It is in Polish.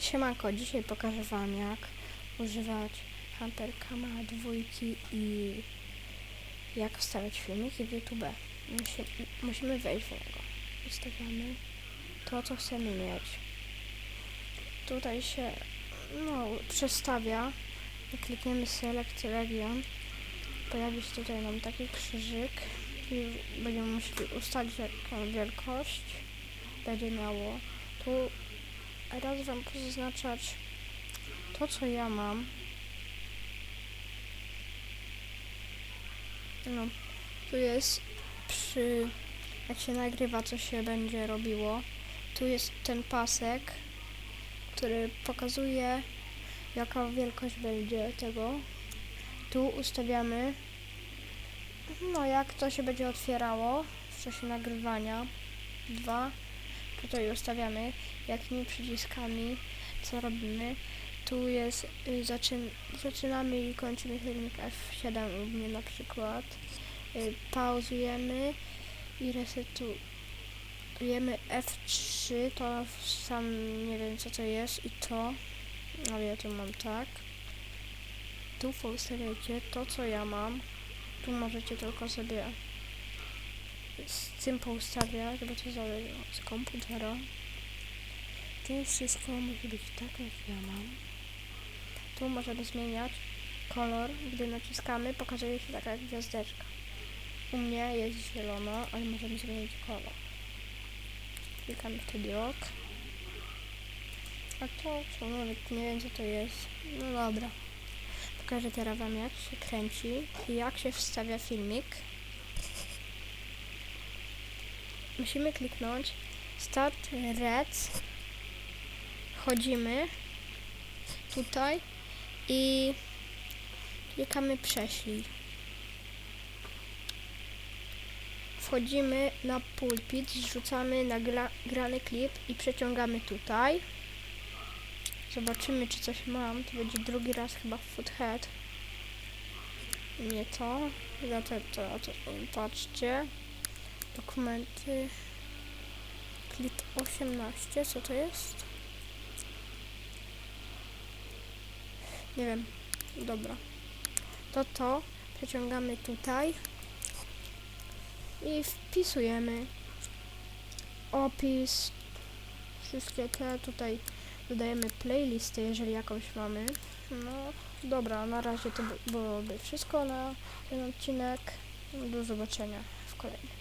Siemanko, dzisiaj pokażę wam jak używać Hunter Kama dwójki i jak wstawiać filmiki w YouTube. Musi, musimy wejść w niego. Ustawiamy to, co chcemy mieć. Tutaj się no, przestawia. Klikniemy Select Region. Pojawi się tutaj nam taki krzyżyk i będziemy musieli ustalić jaką wielkość będzie miało. Tu raz wam pozaznaczać to, co ja mam. No, tu jest przy, jak się nagrywa, co się będzie robiło. Tu jest ten pasek, który pokazuje, jaka wielkość będzie tego. Tu ustawiamy, no jak to się będzie otwierało w czasie nagrywania. Dwa. Tutaj ustawiamy, jakimi przyciskami, co robimy. Tu jest, y, zaczyn zaczynamy i kończymy filmik F7 u mnie na przykład. Y, pauzujemy i resetujemy F3, to sam nie wiem co to jest i to, ale ja tu mam tak. Tu ustawiacie to co ja mam. Tu możecie tylko sobie z tym poustawiać, bo to zależy z komputera. Tu wszystko musi być tak jak ja mam. Tu możemy zmieniać kolor. Gdy naciskamy, pokazuje się taka gwiazdeczka. U mnie jest zielono, ale możemy zmienić kolor. Klikamy wtedy ok. A to, co nawet nie wiem co to jest. No dobra. Pokażę teraz wam jak się kręci i jak się wstawia filmik. Musimy kliknąć Start Red. Wchodzimy tutaj i klikamy Prześlij. Wchodzimy na pulpit, zrzucamy nagrany klip i przeciągamy tutaj. Zobaczymy, czy coś mam. To będzie drugi raz chyba foothead. Nie to. Za to, to, to, patrzcie. Dokumenty. Klip 18. Co to jest? Nie wiem. Dobra. To to przeciągamy tutaj. I wpisujemy opis. Wszystkie te tutaj dodajemy playlisty, jeżeli jakąś mamy. No dobra, na razie to by- byłoby wszystko na ten odcinek. Do zobaczenia w kolejnym.